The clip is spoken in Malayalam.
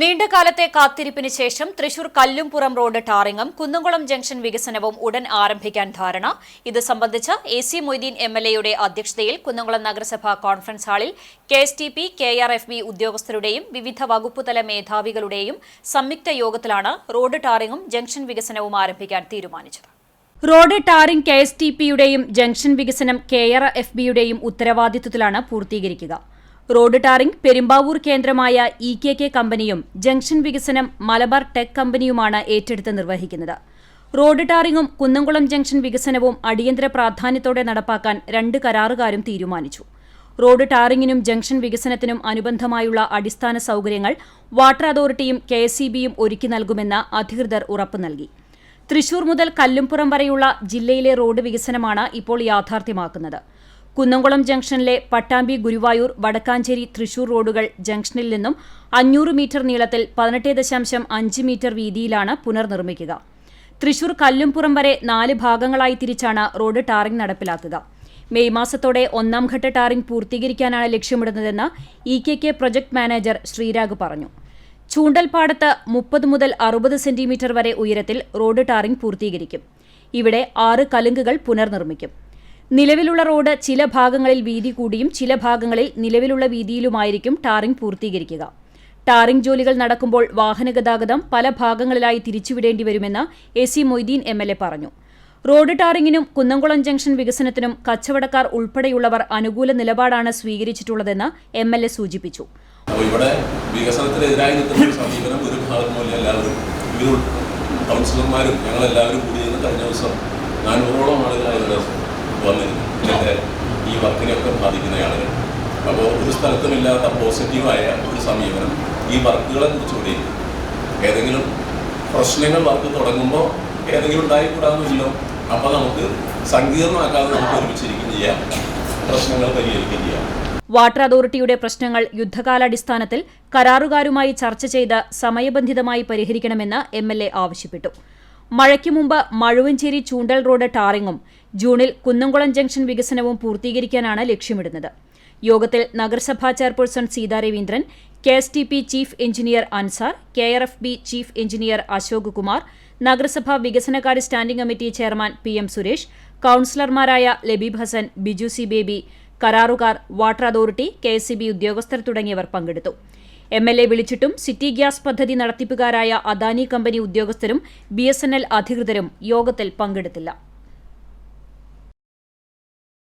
നീണ്ടകാലത്തെ കാത്തിരിപ്പിന് ശേഷം തൃശൂർ കല്ലുംപുറം റോഡ് ടാറിങ്ങും കുന്നംകുളം ജംഗ്ഷൻ വികസനവും ഉടൻ ആരംഭിക്കാൻ ധാരണ. ഇത് സംബന്ധിച്ച് A C Moideen M L എയുടെ അധ്യക്ഷതയിൽ കുന്നംകുളം നഗരസഭാ കോൺഫറൻസ് ഹാളിൽ K S T P K R F B ഉദ്യോഗസ്ഥരുടെയും വിവിധ വകുപ്പുതല മേധാവികളുടെയും സംയുക്ത യോഗത്തിലാണ് റോഡ് ടാറിങ്ങും ജംഗ്ഷൻ വികസനവും ആരംഭിക്കാൻ തീരുമാനിച്ചത്. Road tarring K S T പിയുടെയും ജംഗ്ഷൻ വികസനം കെ ആർ എഫ് ബിയുടെയും ഉത്തരവാദിത്വത്തിലാണ് പൂർത്തീകരിക്കുക. റോഡ് ടാറിംഗ് പെരുമ്പാവൂർ കേന്ദ്രമായ ഇ കെ കെ കമ്പനിയും ജംഗ്ഷൻ വികസനം മലബാർ ടെക് കമ്പനിയുമാണ് ഏറ്റെടുത്ത് നിർവഹിക്കുന്നത്. റോഡ് ടാറിംഗും കുന്നംകുളം ജംഗ്ഷൻ വികസനവും അടിയന്തര പ്രാധാന്യത്തോടെ നടപ്പാക്കാൻ രണ്ട് കരാറുകാരും തീരുമാനിച്ചു. റോഡ് ടാറിംഗിനും ജംഗ്ഷൻ വികസനത്തിനും അനുബന്ധമായുള്ള അടിസ്ഥാന സൌകര്യങ്ങൾ വാട്ടർ അതോറിറ്റിയും കെ എസ് ഒരുക്കി നൽകുമെന്ന് അധികൃതർ ഉറപ്പു നൽകി. തൃശൂർ മുതൽ കല്ലുംപുറം വരെയുള്ള ജില്ലയിലെ റോഡ് വികസനമാണ് ഇപ്പോൾ യാഥാർത്ഥ്യമാക്കുന്നത്. കുന്നംകുളം ജംഗ്ഷനിലെ പട്ടാമ്പി ഗുരുവായൂർ വടക്കാഞ്ചേരി തൃശൂർ റോഡുകൾ ജംഗ്ഷനിൽ നിന്നും അഞ്ഞൂറ് മീറ്റർ നീളത്തിൽ പതിനെട്ട് ദശാംശം അഞ്ച് മീറ്റർ വീതിയിലാണ് പുനർനിർമ്മിക്കുക. തൃശൂർ കല്ലുംപുറം വരെ നാല് ഭാഗങ്ങളായി തിരിച്ചാണ് റോഡ് ടാറിംഗ് നടപ്പിലാക്കുക. മെയ് മാസത്തോടെ ഒന്നാം ഘട്ട ടാറിംഗ് പൂർത്തീകരിക്കാനാണ് ലക്ഷ്യമിടുന്നതെന്ന് E K K project manager Sreerag പറഞ്ഞു. ചൂണ്ടൽപ്പാടത്ത് മുപ്പത് മുതൽ അറുപത് സെന്റിമീറ്റർ വരെ ഉയരത്തിൽ റോഡ് ടാറിംഗ് പൂർത്തീകരിക്കും. ഇവിടെ ആറ് കലുങ്കുകൾ പുനർനിർമ്മിക്കും. നിലവിലുള്ള റോഡ് ചില ഭാഗങ്ങളിൽ വീതി കൂടിയും ചില ഭാഗങ്ങളിൽ നിലവിലുള്ള വീതിയിലുമായിരിക്കും ടാറിംഗ് പൂർത്തീകരിക്കുക. ടാറിംഗ് ജോലികൾ നടക്കുമ്പോൾ വാഹനഗതാഗതം പല ഭാഗങ്ങളിലായി തിരിച്ചുവിടേണ്ടി വരുമെന്ന് A C Moideen M L A പറഞ്ഞു. റോഡ് ടാറിംഗിനും കുന്നംകുളം ജംഗ്ഷൻ വികസനത്തിനും കച്ചവടക്കാർ ഉൾപ്പെടെയുള്ളവർ അനുകൂല നിലപാടാണ് സ്വീകരിച്ചിട്ടുള്ളതെന്ന് എം എൽ എ സൂചിപ്പിച്ചു. ഇവിടെ വികസനത്തിനെതിരായി നിൽക്കുന്ന സമീപനം ഒരു എല്ലാവരും കൗൺസിലർമാരും ഞങ്ങളെല്ലാവരും കൂടി കഴിഞ്ഞ ദിവസം നാനൂറോളം ആളുകളായി വന്നിരുന്നു ഇതിന്റെ ഈ വർക്കിനെയൊക്കെ ബാധിക്കുന്ന ആളുകൾ. അപ്പോൾ ഒരു സ്ഥലത്തുമില്ലാത്ത പോസിറ്റീവായ ഒരു സമീപനം ഈ വർക്കുകളെ കുറിച്ച് കൂടി ഏതെങ്കിലും പ്രശ്നങ്ങൾ വർക്ക് തുടങ്ങുമ്പോൾ ഏതെങ്കിലും ഉണ്ടായിക്കൂടാന്നില്ലല്ലോ അപ്പോൾ നമുക്ക് സങ്കീർണമാക്കാതെ നമുക്ക് ഒരുമിച്ചിരിക്കും ചെയ്യാം. പ്രശ്നങ്ങൾ പരിഹരിക്കുകയും ചെയ്യാം. വാട്ടർ അതോറിറ്റിയുടെ പ്രശ്നങ്ങൾ യുദ്ധകാലാടിസ്ഥാനത്തിൽ കരാറുകാരുമായി ചർച്ച ചെയ്ത് സമയബന്ധിതമായി പരിഹരിക്കണമെന്ന് എം ആവശ്യപ്പെട്ടു. മഴയ്ക്ക് മുമ്പ് മഴുവഞ്ചേരി ചൂണ്ടൽ റോഡ് ടാറിങ്ങും ജൂണിൽ കുന്നംകുളം ജംഗ്ഷൻ വികസനവും പൂർത്തീകരിക്കാനാണ് ലക്ഷ്യമിടുന്നത്. യോഗത്തിൽ നഗരസഭാ chairperson Seetha Raveendran K S T P chief engineer Ansar K R F B chief engineer Ashok Kumar നഗരസഭാ വികസനകാര്യ standing committee chairman P M Suresh കൌൺസിലർമാരായ Labeeb Hasan Biju C Baby കരാറുകാർ water authority K S C B ഉദ്യോഗസ്ഥർ തുടങ്ങിയവർ പങ്കെടുത്തു. എം എൽ എ വിളിച്ചിട്ടും സിറ്റി ഗ്യാസ് പദ്ധതി നടത്തിപ്പുകാരായ അദാനി കമ്പനി ഉദ്യോഗസ്ഥരും ബി അധികൃതരും യോഗത്തിൽ പങ്കെടുത്തില്ല